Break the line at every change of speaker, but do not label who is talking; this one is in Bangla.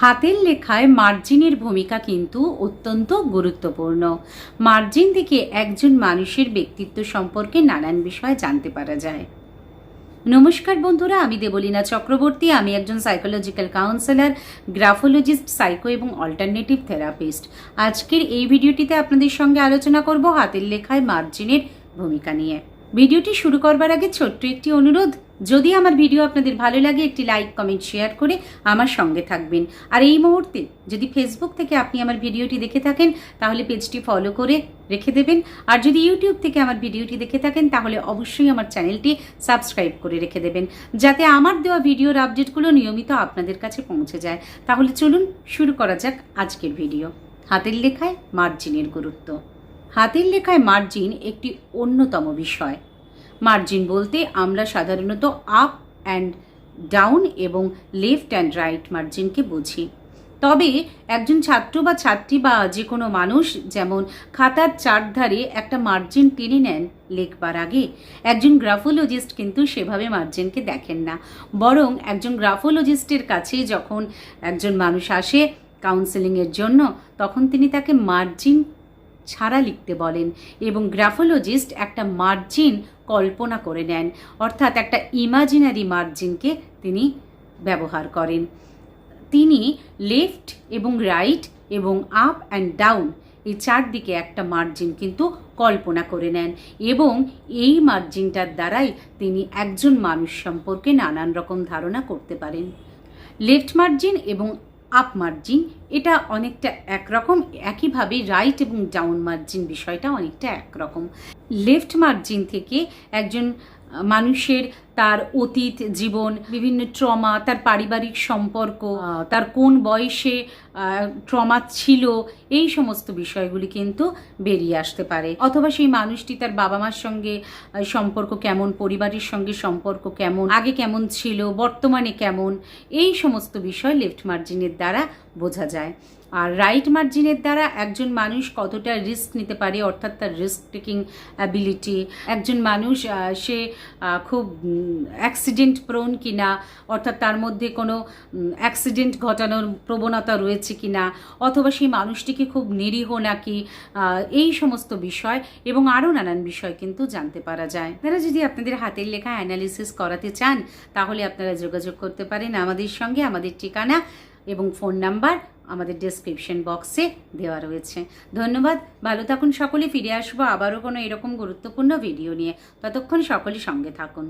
হাতের লেখায় মার্জিনের ভূমিকা কিন্তু অত্যন্ত গুরুত্বপূর্ণ। মার্জিন থেকে একজন মানুষের ব্যক্তিত্ব সম্পর্কে নানান বিষয় জানতে পারা যায়। নমস্কার বন্ধুরা, আমি দেবলীনা চক্রবর্তী। আমি একজন সাইকোলজিক্যাল কাউন্সেলর গ্রাফোলজিস্ট সাইকো এবং অল্টারনেটিভ থেরাপিস্ট আজকের এই ভিডিওটিতে আপনাদের সঙ্গে আলোচনা করব হাতের লেখায় মার্জিনের ভূমিকা নিয়ে। ভিডিওটি শুরু করবার আগে ছোট্ট একটি অনুরোধ যদি আমার ভিডিও আপনাদের ভালো লাগে, একটি লাইক, কমেন্ট, শেয়ার করে আমার সঙ্গে থাকবেন। আর এই মুহূর্তে যদি ফেসবুক থেকে আপনি আমার ভিডিওটি দেখে থাকেন, তাহলে পেজটি ফলো করে রেখে দেবেন। আর যদি ইউটিউব থেকে আমার ভিডিওটি দেখে থাকেন, তাহলে অবশ্যই আমার চ্যানেলটি সাবস্ক্রাইব করে রেখে দেবেন। যাতে আমার দেওয়া ভিডিওর আপডেটগুলো নিয়মিত আপনাদের কাছে পৌঁছে যায়। তাহলে চলুন শুরু করা যাক আজকের ভিডিও। হাতের লেখায় মার্জিনের গুরুত্ব। হাতের লেখায় মার্জিন একটি অন্যতম বিষয়। মার্জিন বলতে আমরা সাধারণত আপ অ্যান্ড ডাউন এবং লেফট অ্যান্ড রাইট মার্জিনকে বুঝি। তবে একজন ছাত্র বা ছাত্রী বা যে কোনো মানুষ যেমন খাতার চারধারে একটা মার্জিন টেনে নেন লেখবার আগে, একজন গ্রাফোলজিস্ট কিন্তু সেভাবে মার্জিনকে দেখেন না। বরং একজন গ্রাফোলজিস্টের কাছে যখন একজন মানুষ আসে কাউন্সেলিংয়ের জন্য, তখন তিনি তাকে মার্জিন ছাড়া লিখতে বলেন এবং গ্রাফোলজিস্ট একটা মার্জিন কল্পনা করে নেন। অর্থাৎ একটা ইমাজিনারি মার্জিনকে তিনি ব্যবহার করেন। তিনি লেফট এবং রাইট এবং আপ অ্যান্ড ডাউন এই চারদিকে একটা মার্জিন কিন্তু কল্পনা করে নেন এবং এই মার্জিনটার দ্বারাই তিনি একজন মানুষ সম্পর্কে নানান রকম ধারণা করতে পারেন। লেফট মার্জিন এবং আপ মার্জিন এটা অনেকটা একরকম, একইভাবে রাইট এবং ডাউন মার্জিন বিষয়টা অনেকটা একরকম। লেফট মার্জিন থেকে একজন মানুষের তার অতীত জীবন, বিভিন্ন ট্রমা তার পারিবারিক সম্পর্ক, তার কোন বয়সে ট্রমা ছিল, এই সমস্ত বিষয়গুলি কিন্তু বেরিয়ে আসতে পারে। অথবা সেই মানুষটি তার বাবা মার সঙ্গে সম্পর্ক কেমন, পরিবারের সঙ্গে সম্পর্ক কেমন, আগে কেমন ছিল, বর্তমানে কেমন, এই সমস্ত বিষয় লেফট মার্জিনের দ্বারা বোঝা যায়। আর রাইট মার্জিনের দ্বারা একজন মানুষ কতটা রিস্ক নিতে পারে, অর্থাৎ তার রিস্ক টেকিং অ্যাবিলিটি একজন মানুষ সে খুব অ্যাক্সিডেন্ট প্রোন কিনা, অর্থাৎ তার মধ্যে কোনো অ্যাক্সিডেন্ট ঘটানোর প্রবণতা রয়েছে কিনা, অথবা সেই মানুষটিকে খুব নিরীহ নাকি এই সমস্ত বিষয় এবং আরও নানান বিষয় কিন্তু জানতে পারা যায়। আপনারা যদি আপনাদের হাতের লেখা অ্যানালিসিস করাতে চান, তাহলে আপনারা যোগাযোগ করতে পারেন আমাদের সঙ্গে। আমাদের ঠিকানা এবং ফোন নাম্বার আমাদের ডেসক্রিপশন বক্সে দেওয়া রয়েছে। ধন্যবাদ। ভালো থাকুন সকলে। ফিরে আসব আবারও কোনো এরকম গুরুত্বপূর্ণ ভিডিও নিয়ে। ততক্ষণ সকলে সঙ্গে থাকুন।